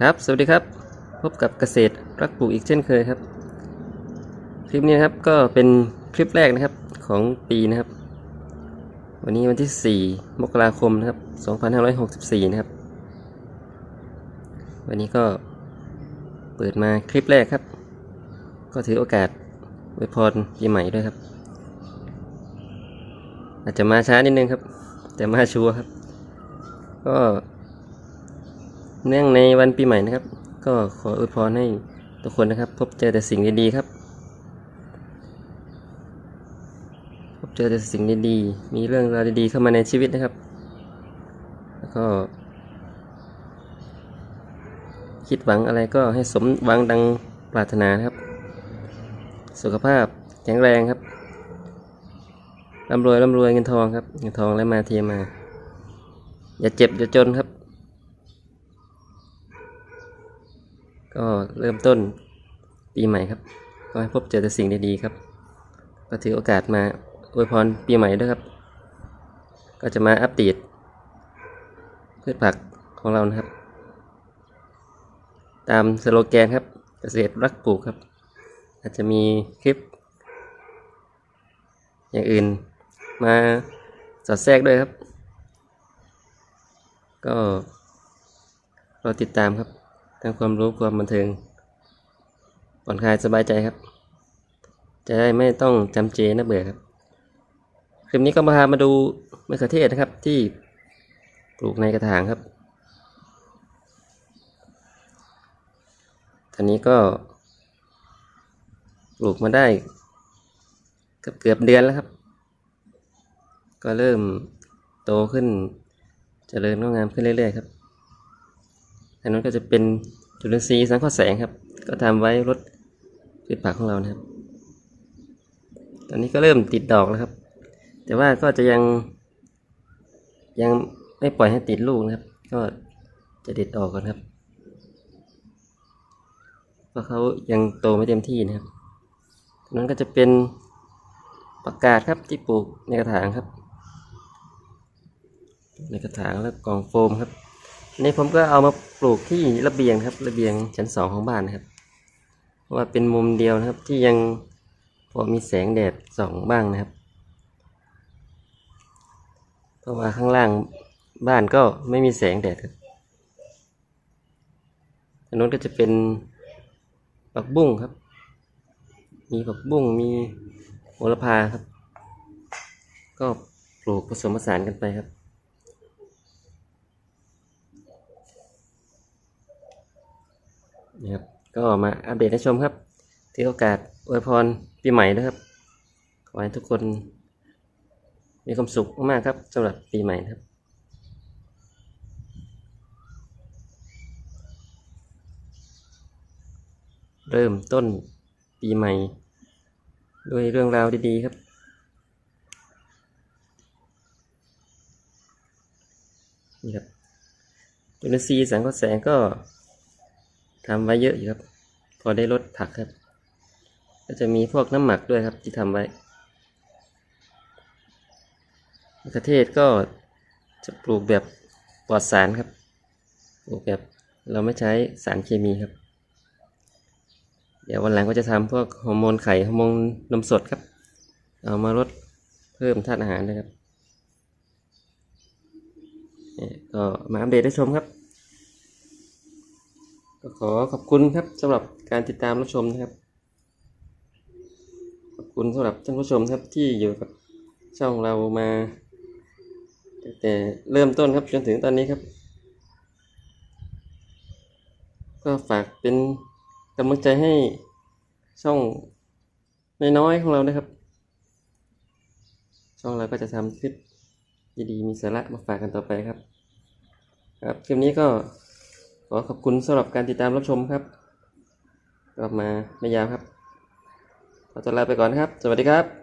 ครับสวัสดีครับพบกับเกษตรรักปลูกอีกเช่นเคยครับ คลิปนี้นะครับก็เป็นคลิปแรกนะครับของปีนะครับ วันนี้วันที่ 4 มกราคมนะครับ 2564 นะครับ วันนี้ก็เปิดมาคลิปแรกครับ ก็ถือโอกาสอวยพรปีใหม่ด้วยครับ อาจจะมาช้านิดนึงครับ แต่มาชัวร์ครับ ก็ เนื่องในวันปีใหม่นะครับ ก็ขออวยพรให้ทุกคนนะครับ พบเจอแต่สิ่งดีๆครับ พบเจอแต่สิ่งดีๆ มีเรื่องราวดีๆเข้ามาในชีวิตนะครับ แล้วก็ คิดหวังอะไรก็ให้สมหวังดังปรารถนานครับ สุขภาพแข็งแรงครับร่ำรวยร่ำรวยเงินทองครับเงินทองและมาเทียมา อย่าเจ็บอย่าจนครับ ก็เริ่มต้นปีใหม่ครับ ก็ให้พบเจอแต่สิ่งดีๆครับ ก็ถือโอกาสมาอวยพรปีใหม่ด้วยครับ ก็จะมาอัปเดตพืชผักของเรานะครับ ตามสโลแกนครับ เกษตรรักปลูกครับ อาจจะมีคลิป อย่างอื่นมาสอดแทรกด้วยครับ ก็รอติดตามครับ ทั้งความรู้ความบันเทิงผ่อนคลายสบายใจครับ จะได้ไม่ต้องจำเจนะเบื่อครับ คลิปนี้ก็มาพามาดูมะเขือเทศนะครับที่ปลูกในกระถางครับตอนนี้ก็ปลูกมาได้เกือบเกือบเดือนแล้วครับ ก็เริ่มโตขึ้นเจริญงอกงามขึ้นเรื่อยๆครับ อันนั้นก็จะเป็นจุลินทรีย์สังเคราะห์แสงครับ ก็ทำไว้ลดพืชผักของเรานะครับ ตอนนี้ก็เริ่มติดดอกแล้วครับ แต่ว่าก็จะยังยังไม่ปล่อยให้ติดลูกนะครับ ก็จะเด็ดออกก่อนครับเพราะเขายังโตไม่เต็มที่นะครับนั้นก็จะเป็นประกาศครับที่ปลูกในกระถางครับ ในกระถางแล้วกล่องโฟมครับ นนี้ผมก็เอามาปลูกที่ระเบียงครับ ระเบียงชั้นสองของบ้านนะครับ เพราะว่าเป็นมุมเดียวนะครับที่ยังพอมีแสงแดดส่องบ้างนะครับ เพราะว่าข้างล่างบ้านก็ไม่มีแสงแดดครับอันนู้นก็จะเป็นผักบุ้งครับ มีผักบุ้งมีโหระพาครับ ก็ปลูกผสมผสานกันไปครับ นี่ครับก็มาอัปเดตให้ชมครับถือโอกาสอวยพรปีใหม่นะครับขอให้ทุกคนมีความสุขมากครับสำหรับปีใหม่ครับเริ่มต้นปีใหม่ ด้วยเรื่องราวดีๆครับ นี่ครับจุลินทรีย์แสงก็แสงก็ ทำไว้เยอะอยู่ครับ พอได้ลดผักครับ ก็จะมีพวกน้ำหมักด้วยครับที่ทำไว้มะเขือเทศก็จะปลูกแบบปลอดสารครับ ปลูกแบบเราไม่ใช้สารเคมีครับ เดี๋ยววันหลังก็จะทำพวกฮอร์โมนไข่ฮอร์โมนนมสดครับ เอามาลดเพิ่มธาตุอาหารนะครับก็มาอัปเดตให้ชมครับ อขอบคุณครับสำหรับการติดตามรับชมนะครับ ขอบคุณสำหรับท่านผู้ชมครับที่อยู่กับช่องเรามาตั้งแต่เริ่มต้นครับจนถึงตอนนี้ครับ ก็ฝากเป็นกำลังใจให้ช่องน้อยๆของเรานะครับ ช่องเราก็จะทำคลิปดีๆมีสาระมาฝากกันต่อไปครับ ครับคลิปนี้ก็ ขอขอบคุณสำหรับการติดตามรับชมครับกลับมาไม่ยาวครับขอตัวลาไปก่อนครับ สวัสดีครับ